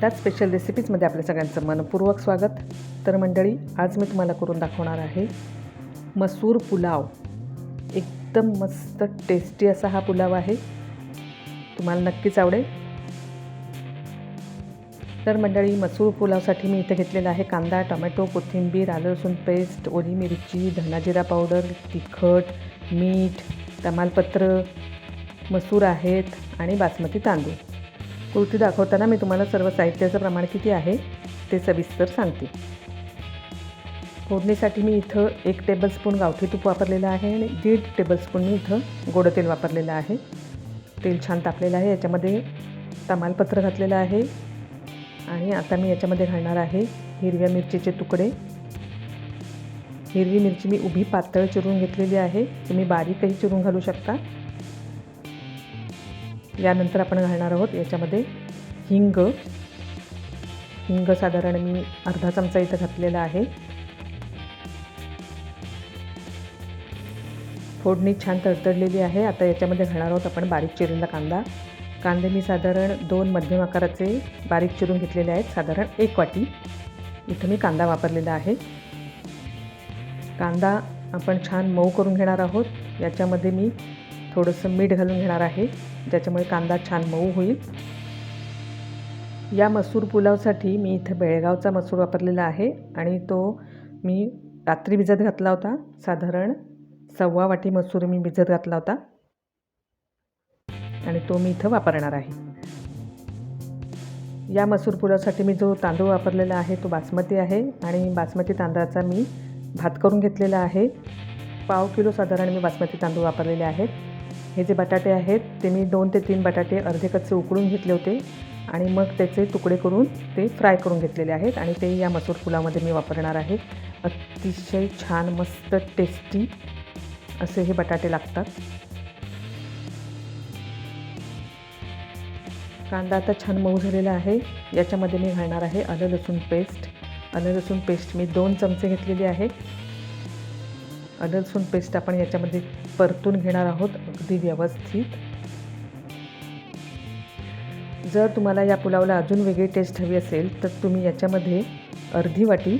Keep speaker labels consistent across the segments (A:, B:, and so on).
A: त्याच स्पेशल रेसिपीजमध्ये आपल्या सगळ्यांचं मनपूर्वक स्वागत. तर मंडळी आज मी तुम्हाला करून दाखवणार आहे मसूर पुलाव. एकदम मस्त टेस्टी असा हा पुलाव आहे. तुम्हाला नक्कीच आवडेल. तर मंडळी मसूर पुलावसाठी मी इथे घेतलेला आहे कांदा टोमॅटो कोथिंबीर आलं लसूण पेस्ट ओली मिरची धनाजिरा पावडर तिखट मीठ तमालपत्र मसूर आहेत आणि बासमती तांदूळ. कृती दाखवताना मी तुम्हाला सर्व साहित्याचं प्रमाण किती आहे ते सविस्तर सांगते. फोडणीसाठी मी इथं एक टेबलस्पून गावठी तूप वापरलेलं आहे आणि दीड टेबलस्पून मी इथं गोडं तेल वापरलेलं आहे. तेल छान तापलेलं आहे याच्यामध्ये तमालपत्र घातलेलं आहे आणि आता मी याच्यामध्ये घालणार आहे हिरव्या मिरचीचे तुकडे. हिरवी मिरची मी उभी पातळ चिरून घेतलेली आहे तुम्ही बारीकही चिरून घालू शकता. यानंतर आपण घालणार आहोत याच्यामध्ये हिंग. हिंग साधारण मी अर्धा चमचा इथं घातलेला आहे. फोडणी छान तडतडलेली आहे. आता याच्यामध्ये घालणार आहोत आपण बारीक चिरलेला कांदा. कांदे मी साधारण दोन मध्यम आकाराचे बारीक चिरून घेतलेले आहेत. साधारण एक वाटी. इथं मी कांदा वापरलेला आहे. कांदा आपण छान मऊ करून घेणार आहोत. याच्यामध्ये मी थोडंसं मीठ घालून घेणार आहे. ज्याच्यामुळे कांदा छान मऊ होईल. या मसूर पुलावसाठी मी इथं बेळगावचा मसूर वापरलेला आहे आणि तो मी रात्री भिजत घातला होता. साधारण सव्वा वाटी मसूर मी भिजत घातला होता. आणि तो मी इथं वापरणार आहे. या मसूर पुलावसाठी मी जो तांदूळ वापरलेला आहे तो बासमती आहे आणि बासमती तांदळाचा मी भात करून घेतलेला आहे. पाव किलो साधारण मी बासमती तांदूळ वापरलेले आहेत. हे जे बटाटे आहेत ते मी दोन ते तीन बटाटे अर्धे कच्चे उकळून घेतले होते आणि मग त्याचे तुकडे करून ते फ्राय करून घेतलेले आहेत आणि ते या मसूर पुलामध्ये मी वापरणार आहे. अतिशय छान मस्त टेस्टी असे हे बटाटे लागतात. कांदा आता छान मऊ झालेला आहे. याच्यामध्ये मी घालणार आहे आलं लसूण पेस्ट आलं लसूण पेस्ट मी दोन चमचे घेतलेली आहे आलं लसूण पेस्ट आपण याच्यामध्ये परतून घेणार आहोत अगदी व्यवस्थित. जर तुम्हाला या पुलावला अजून वेगळी टेस्ट हवी असेल तर तुम्ही याच्यामध्ये अर्धी वाटी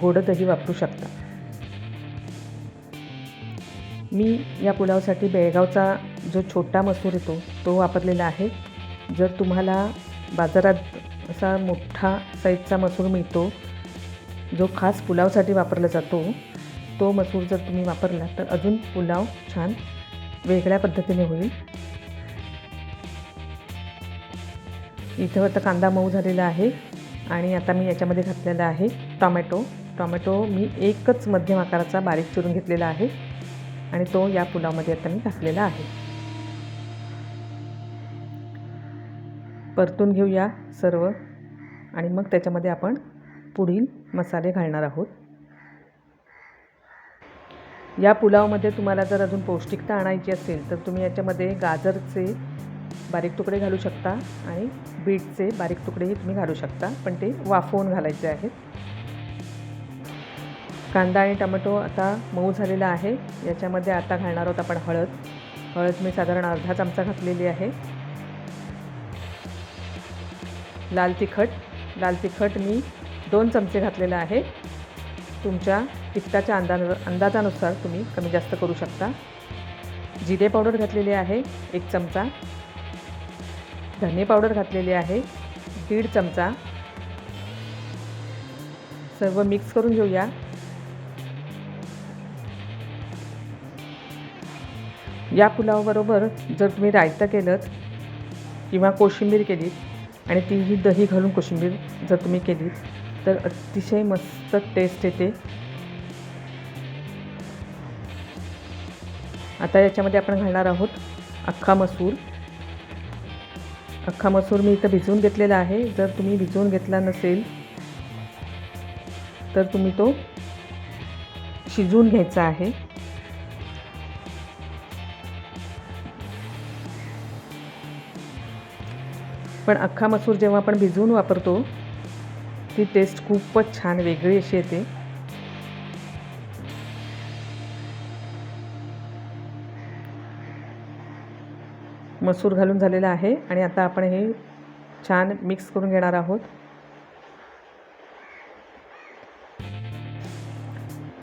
A: गोडं दही वापरू शकता. मी या पुलावसाठी बेळगावचा जो छोटा मसूर येतो तो वापरलेला आहे. जर तुम्हाला बाजारात असा मोठा साईजचा मसूर मिळतो जो खास पुलावसाठी वापरला जातो तो मसूर जर तुम्ही वापरला तर अजून पुलाव छान वेगळ्या पद्धतीने होईल. इथं आता कांदा मऊ झालेला आहे आणि आता मी याच्यामध्ये घातलेला आहे टॉमॅटो. टॉमॅटो मी एकच मध्यम आकाराचा बारीक चिरून घेतलेला आहे आणि तो या पुलावमध्ये आता मी घातलेला आहे. परतून घेऊया सर्व आणि मग त्याच्यामध्ये आपण पुढील मसाले घालणार आहोत. या पुलावमध्ये तुम्हाला जर अजून पौष्टिकता आणायची असेल तर तुम्ही याच्यामध्ये गाजरचे बारीक तुकडे घालू शकता आणि बीटचे बारीक तुकडेही तुम्ही घालू शकता पण ते वाफवून घालायचे आहेत. कांदा आणि टमॅटो आता मऊ झालेला आहे. याच्यामध्ये आता घालणार आहोत आपण हळद. हळद मी साधारण अर्धा चमचा घातलेली आहे. लाल तिखट. लाल तिखट मी दोन चमचे घातलेलं आहे. तुमच्या तिखटाच्या अंदा अंदाजानुसार तुम्ही कमी जास्त करू शकता. जिरे पावडर घातलेली आहे एक चमचा. धने पावडर घातलेली आहे दीड चमचा. सर्व मिक्स करून घेऊया. या पुलावाबरोबर जर तुम्ही रायतं केलं किंवा कोशिंबीर केलीत आणि तीही दही घालून कोशिंबीर जर तुम्ही केलीत तर अतिशय मस्त टेस्ट येते. आता याच्यामध्ये आपण घालणार आहोत अख्खा मसूर. अख्खा मसूर मी इथं भिजवून घेतलेला आहे. जर तुम्ही भिजवून घेतला नसेल तर तुम्ही तो शिजवून घ्यायचा आहे. पण अख्खा मसूर जेव्हा आपण भिजवून वापरतो ती टेस्ट खूपच छान वेगळी अशी येते. मसूर घालून झालेला आहे आणि आता आपण हे छान मिक्स करून घेणार आहोत.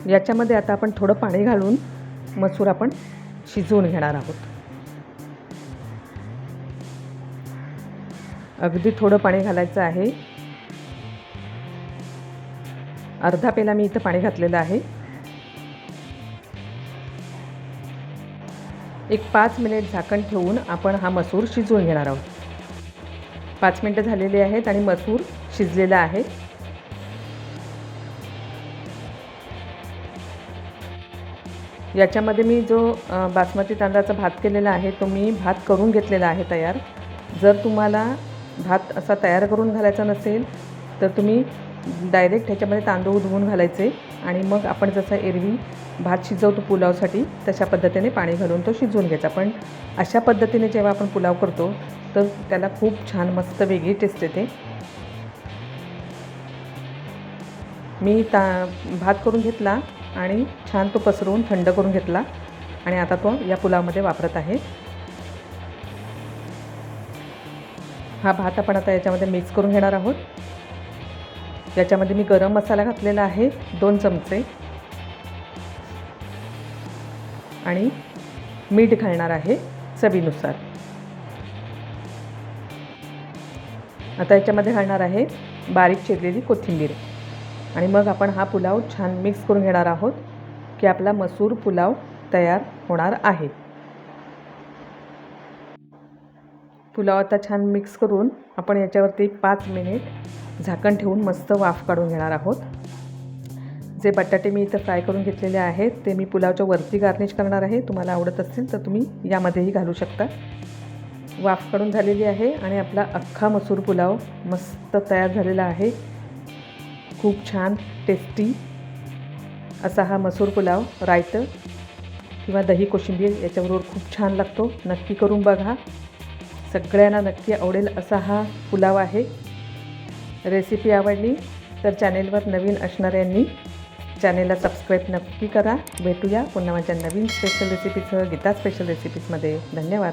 A: याच्यामध्ये आता आपण थोडं पाणी घालून मसूर आपण शिजवून घेणार आहोत. अगदी थोडं पाणी घालायचं आहे. अर्धा पेला मी इथं पाणी घातलेलं आहे. एक पाच मिनिट झाकण ठेवून आपण हा मसूर शिजवून घेणार आहोत. पाच मिनटं झालेली आहेत आणि मसूर शिजलेला आहे. याच्यामध्ये मी जो बासमती तांदळाचा भात केलेला आहे तो मी भात करून घेतलेला आहे तयार. जर तुम्हाला भात असा तयार करून घालायचा नसेल तर तुम्ही डायरेक्ट ह्याच्यामध्ये तांदूळ धुवून घालायचे आणि मग आपण जसं एरवी भात शिजवतो पुलावसाठी तशा पद्धतीने पाणी घालून तो शिजवून घ्यायचा. पण अशा पद्धतीने जेव्हा आपण पुलाव करतो तर त्याला खूप छान मस्त वेगळी टेस्ट येते. मी ता भात करून घेतला आणि छान तो पसरवून थंड करून घेतला आणि आता तो या पुलावमध्ये वापरत आहे. हा भात आपण आता याच्यामध्ये मिक्स करून घेणार आहोत. याच्यामध्ये मी गरम मसाला घातलेला आहे दोन चमचे. आणि मीठ घालणार आहे चवीनुसार. आता याच्यामध्ये घालणार आहे बारीक चिरलेली कोथिंबीर. आणि मग आपण हा पुलाव छान मिक्स करून घेणार आहोत की आपला मसूर पुलाव तयार होणार आहे. पुलाव आता छान मिक्स करून आपण याच्यावरती पाच मिनिट झाकण ठेवून मस्त वाफ काढून घेणार आहोत. जे बटाटे मी इथं फ्राय करून घेतलेले आहेत ते मी पुलावच्या वरती गार्निश करणार आहे. तुम्हाला आवडत असतील तर तुम्ही यामध्येही घालू शकता. वाफ काढून झालेली आहे आणि आपला अख्खा मसूर पुलाव मस्त तयार झालेला आहे. खूप छान टेस्टी असा हा मसूर पुलाव रायतं किंवा दही कोशिंबीर याच्याबरोबर खूप छान लागतो. नक्की करून बघा. सगळ्यांना नक्की आवडेल असा हा पुलाव आहे. रेसिपी आवडली तर चॅनेलवर नवीन असणाऱ्यांनी चॅनेलला सबस्क्राईब नक्की करा. भेटूया पुन्हा माझ्या नवीन स्पेशल रेसिपीसह गीता स्पेशल रेसिपीजमध्ये धन्यवाद.